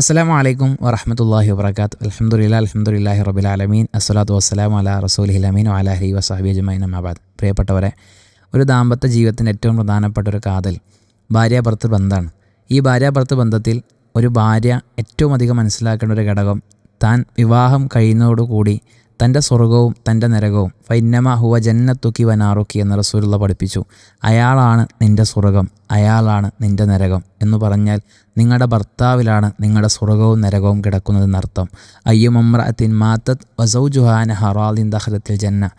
അസ്സലാമു അലൈക്കും വറഹമത്തല്ലാഹി വബർക്കാത്ത് അലഹമുല്ല അലഹമുല്ലാഹി റബിലാലമീൻ അസ്സലാത്തു വസ്സലാം അല റസൂലി അമീൻ അലാഹി വസാബി അജ്മൈൻ അമാബാദ് പ്രിയപ്പെട്ടവരെ ഒരു ദാമ്പത്യ ജീവിതത്തിന്റെ ഏറ്റവും പ്രധാനപ്പെട്ട ഒരു കാതൽ ഭാര്യാഭർത്തൃ ബന്ധമാണ്. ഈ ഭാര്യാഭർത്തൃ ബന്ധത്തിൽ ഒരു ഭാര്യ ഏറ്റവും അധികം മനസ്സിലാക്കേണ്ട ഒരു ഘടകം താൻ വിവാഹം കഴിയുന്നതോടുകൂടി തന്റെ സ്വർഗവും തന്റെ നരകവും. ഫൈന്നമ ഹുവ ജന്നത്തുക്കി വനാറുക്കി എന്ന റസൂലുള്ള പഠിപ്പിച്ചു. അയാളാണ് നിന്റെ സ്വർഗം അയാളാണ് നിന്റെ നരകം എന്ന് പറഞ്ഞാൽ നിങ്ങളുടെ ഭർത്താവിലാണ് നിങ്ങളുടെ സ്വർഗവും നരകവും കിടക്കുന്നതെന്നർത്ഥം അയ്യുമമ്രഅത്തിൻ മാത്തത് വസൗജുഹാന ഹറാദിൻ ദഹലത്തിൽ ജന്ന.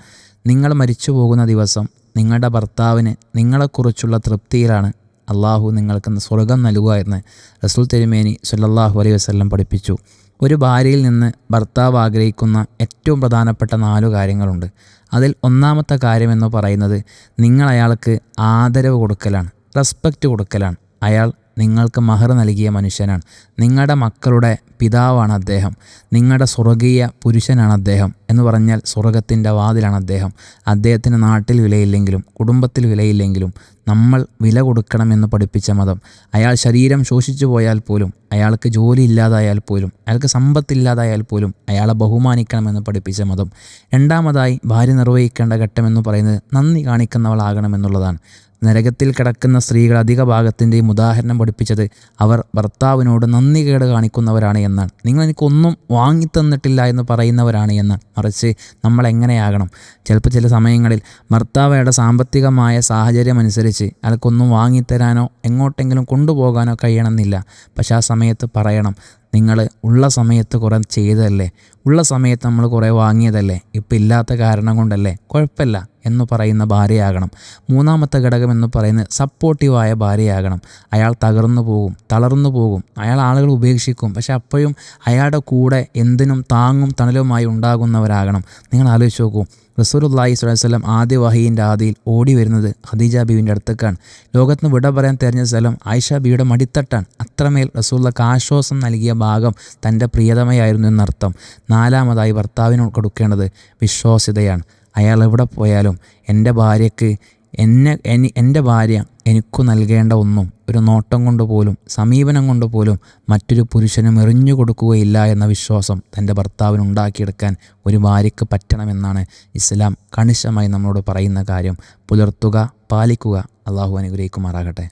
നിങ്ങൾ മരിച്ചു പോകുന്ന ദിവസം നിങ്ങളുടെ ഭർത്താവിന് നിങ്ങളെക്കുറിച്ചുള്ള തൃപ്തിയിലാണ് അള്ളാഹു നിങ്ങൾക്ക് സ്വർഗം നൽകുക എന്ന് റസൂൽ തിരുമേനി സല്ലാഹു അലൈഹി വസ്ലം പഠിപ്പിച്ചു. ഒരു ഭാര്യയിൽ നിന്ന് ഭർത്താവ് ആഗ്രഹിക്കുന്ന ഏറ്റവും പ്രധാനപ്പെട്ട നാലു കാര്യങ്ങളുണ്ട്. അതിൽ ഒന്നാമത്തെ കാര്യമെന്ന് പറയുന്നത് നിങ്ങൾ അയാൾക്ക് ആദരവ് കൊടുക്കലാണ് റെസ്പെക്റ്റ് കൊടുക്കലാണ്. അയാൾ നിങ്ങൾക്ക് മഹർ നൽകിയ മനുഷ്യനാണ്. നിങ്ങളുടെ മക്കളുടെ പിതാവാണ് അദ്ദേഹം. നിങ്ങളുടെ സ്വർഗീയ പുരുഷനാണ് അദ്ദേഹം എന്ന് പറഞ്ഞാൽ സ്വർഗത്തിന്റെ വാതിലാണ് അദ്ദേഹം. അദ്ദേഹത്തിന് നാട്ടിൽ വിലയില്ലെങ്കിലും കുടുംബത്തിൽ വിലയില്ലെങ്കിലും നമ്മൾ വില കൊടുക്കണമെന്ന് പഠിപ്പിച്ച മതം. അയാൾ ശരീരം ശോഷിച്ചു പോയാൽ പോലും അയാൾക്ക് ജോലി ഇല്ലാതായാൽ പോലും അയാൾക്ക് സമ്പത്തില്ലാതായാൽ പോലും അയാളെ ബഹുമാനിക്കണമെന്ന് പഠിപ്പിച്ച മതം. രണ്ടാമതായി ഭാര്യ നിർവഹിക്കേണ്ട ഘട്ടമെന്ന് പറയുന്നത് നന്ദി കാണിക്കുന്നവളാകണമെന്നുള്ളതാണ് നരകത്തിൽ കിടക്കുന്ന സ്ത്രീകൾ അധിക ഭാഗത്തിന്റെയും ഉദാഹരണം പഠിപ്പിച്ചത് അവർ ഭർത്താവിനോട് നന്ദി കേട് കാണിക്കുന്നവരാണ് എന്നാണ്. നിങ്ങൾ എനിക്കൊന്നും വാങ്ങിത്തന്നിട്ടില്ല എന്ന് പറയുന്നവരാണ് എന്ന് മറിച്ച് നമ്മൾ എങ്ങനെയാകണം? ചിലപ്പോൾ ചില സമയങ്ങളിൽ ഭർത്താവയുടെ സാമ്പത്തികമായ സാഹചര്യം അനുസരിച്ച് അയാൾക്കൊന്നും വാങ്ങിത്തരാനോ എങ്ങോട്ടെങ്കിലും കൊണ്ടുപോകാനോ കഴിയണമെന്നില്ല. പക്ഷേ ആ സമയത്ത് പറയണം നിങ്ങൾ ഉള്ള സമയത്ത് കുറേ ചെയ്തതല്ലേ? ഉള്ള സമയത്ത് നമ്മൾ കുറേ വാങ്ങിയതല്ലേ? ഇപ്പം ഇല്ലാത്ത കാരണം കൊണ്ടല്ലേ? കുഴപ്പമില്ല. എന്ന് പറയുന്ന ഭാര്യയാകണം. മൂന്നാമത്തെ ഘടകം എന്ന് പറയുന്നത് സപ്പോർട്ടീവായ ഭാര്യയാകണം. അയാൾ തകർന്നു പോകും തളർന്നു പോകും. അയാൾ ആളുകൾ ഉപേക്ഷിക്കും. പക്ഷെ അപ്പോഴും അയാളുടെ കൂടെ എന്തിനും താങ്ങും തണലുമായി ഉണ്ടാകുന്നവരാകണം. നിങ്ങൾ ആലോചിച്ച് നോക്കൂ. റസൂലുല്ലാഹി സ്വലം ആദ്യ വഹീന്റെ ആദിയിൽ ഓടി വരുന്നത് ഖദീജ ബീവിന്റെ അടുത്തേക്കാണ് ലോകത്തിന് വിട പറയാൻ തെരഞ്ഞ സ്ഥലം ആയിഷ ബിയുടെ മടിത്തട്ടാണ്. അത്രമേൽ റസൂല്ലക്ക് ആശ്വാസം നൽകിയ ഭാഗം തന്റെ പ്രിയതമയായിരുന്നു എന്നർത്ഥം. നാലാമതായി ഭർത്താവിനോട് കൊടുക്കേണ്ടത് വിശ്വാസ്യതയാണ്. അയാൾ എവിടെ പോയാലും എന്റെ ഭാര്യയ്ക്ക് എന്നെ എനി എന്റെ ഭാര്യ എനിക്കു നൽകേണ്ട ഒന്നും ഒരു നോട്ടം കൊണ്ട് പോലും സമീപനം കൊണ്ട് പോലും മറ്റൊരു പുരുഷനും എറിഞ്ഞു കൊടുക്കുകയില്ല എന്ന വിശ്വാസം തന്റെ ഭർത്താവിന് ഉണ്ടാക്കിയെടുക്കാൻ ഒരു ഭാര്യയ്ക്ക് പറ്റണമെന്നാണ് ഇസ്ലാം കണിശമായി നമ്മളോട് പറയുന്ന കാര്യം. പുലർത്തുക പാലിക്കുക. അള്ളാഹു അനുഗ്രഹിക്കുമാറാകട്ടെ.